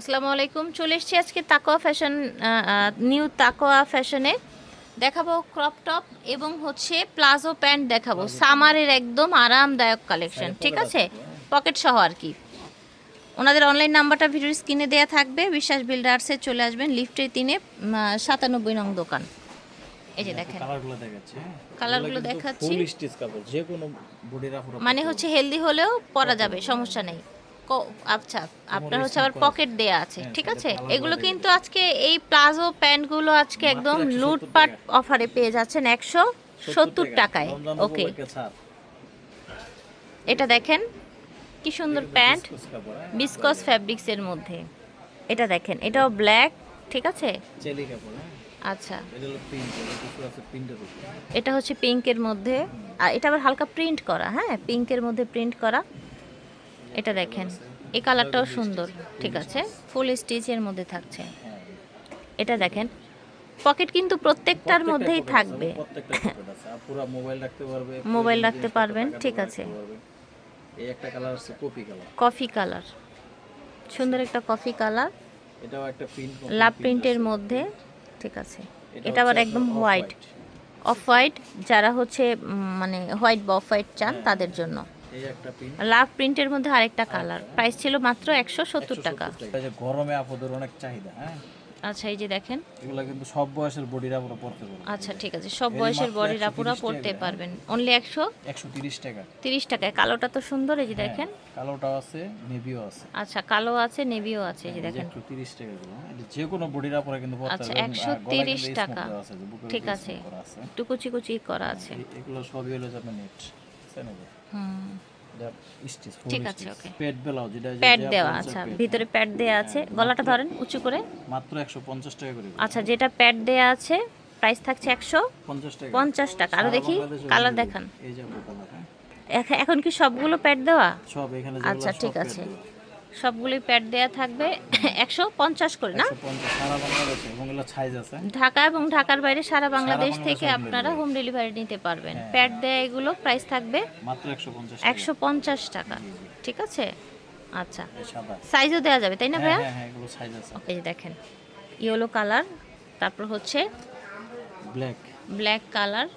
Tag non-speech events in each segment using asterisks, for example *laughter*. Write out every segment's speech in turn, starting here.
আসসালামু আলাইকুম। চলে এসেছি আজকে তাকোয়া ফ্যাশন নিউ তাকোয়া ফ্যাশনে। দেখাবো ক্রপ টপ এবং হচ্ছে প্লাজো প্যান্ট দেখাবো। সামারের একদম আরামদায়ক কালেকশন ঠিক আছে? পকেট সহ আর কি। ওনাদের অনলাইন নাম্বারটা ভিডিও স্ক্রিনে দেওয়া থাকবে। বিশ্বাস বিল্ডার্সে চলে আসবেন লিফটের তিনে সাতানব্বই নং দোকান। এই যে দেখেন। কালারগুলো দেখাচ্ছি হ্যাঁ? কালারগুলো দেখাচ্ছি। ফুল স্টিচ কাপড় যে কোনো বডির মানে হচ্ছে হেলদি হলেও পরা যাবে সমস্যা নেই। আচ্ছা আপনার হচ্ছে আবার পকেট দেয়া আছে হ্যাঁ, ঠিক আছে? এগুলো কিন্তু আজকে এই প্লাজো প্যান্টগুলো আজকে একদম লুটপাট অফারে পেয়ে যাচ্ছেন একশো সত্তর টাকায়। ওকে এটা দেখেন কি সুন্দর প্যান্ট? বিসকস ফ্যাব্রিক্সের মধ্যে। এটা দেখেন এটাও ব্ল্যাক ঠিক আছে? হ্যাঁ? আচ্ছা। এটা হচ্ছে পিঙ্কের মধ্যে। আর এটা আবার হালকা প্রিন্ট করা হ্যাঁ পিঙ্কের মধ্যে প্রিন্ট করা। এটা দেখেন। এই কালারটাও সুন্দর। ঠিক আছে? ফুল স্টিচের মধ্যে থাকছে। হ্যাঁ এটা দেখেন। পকেট কিন্তু প্রত্যেকটার মধ্যেই থাকবে। মোবাইল রাখতে প্রয়োজনীয় *laughs* রাখতে পারবেন, ঠিক আছে। কফি কালার সুন্দর একটা কফি কালার লাভ প্রিন্টের মধ্যে। ঠিক আছে। এটা আবার একদম হোয়াইট অফ হোয়াইট যারা হচ্ছে মানে হোয়াইট বা অফ হোয়াইট চান তাদের জন্য। লাভ প্রিন্টের মধ্যে আরেকটা কালার। প্রাইস ছিল মাত্র একশো সত্তর টাকা। গরমে আপুদের অনেক চাহিদা হ্যাঁ? আচ্ছা এই যে দেখেন। এগুলা কিন্তু সব বয়সের বডির আপুরা পড়তে আচ্ছা ঠিক আছে। সব বয়সের বডির 130 টাকা। পড়তে পারবেন। অনলি একশো একশো তিরিশ টাকা। তিরিশ টাকায়। কালোটা তো সুন্দর এই যে দেখেন। কালোটাও আছে নেভিও আছে। আচ্ছা কালো আছে নেভিও আছে এই যে দেখেন। একশো তিরিশ টাকা গুলো এটা যে কোনো বডির আপুরা কিন্তু পড়তে আচ্ছা, পারবে এবং, 130 টাকা। ঠিক আছে। একটু কুচি কুচি করা আছে। এগুলো সবই হলো আপনার নেট ঠিক আছে, okay. পেট বেলাও যেটা প্যাড দেওয়া আচ্ছা ভিতরে প্যাড দেওয়া আছে। গলাটা ধরেন উঁচু করে। মাত্র একশো পঞ্চাশ টাকা করে আচ্ছা যেটা প্যাড দেওয়া আছে প্রাইস থাকছে একশো পঞ্চাশ টাকা। পঞ্চাশ টাকা। আরও দেখি কালার দেখান। এই যে হ্যাঁ। এখ- এখন কি সবগুলো প্যাড দেওয়া? সব এখানে আচ্ছা ঠিক আছে। সবগুলোই প্যাড দেওয়া থাকবে। একশো পঞ্চাশ করে না? ঢাকা এবং ঢাকার বাইরে সারা বাংলাদেশ থেকে আপনারা হোম ডেলিভারি নিতে পারবেন। হ্যাঁ। প্যাড দেয়া এগুলো প্রাইস থাকবে একশো পঞ্চাশ টাকা। ঠিক আছে? আচ্ছা। সাইজও দেওয়া যাবে তাই না হ্যাঁ ভাইয়া? হ্যাঁ এই দেখেন ইয়েলো কালার তারপর হচ্ছে ব্ল্যাক ব্ল্যাক কালার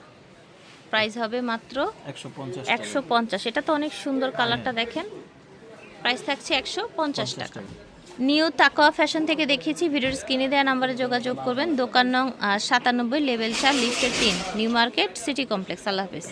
প্রাইস হবে মাত্র একশো পঞ্চাশ এটা তো অনেক সুন্দর কালারটা দেখেন। প্রাইস থাকছে একশো পঞ্চাশ টাকা। নিউ তাকোয়া ফ্যাশন থেকে দেখিয়েছি ভিডিওর স্ক্রিনে দেওয়া নাম্বারে যোগাযোগ করবেন। দোকান নং সাতানব্বই লেভেল চার লিফ্টের তিন নিউ মার্কেট সিটি কমপ্লেক্স। আল্লাহ হাফেজ।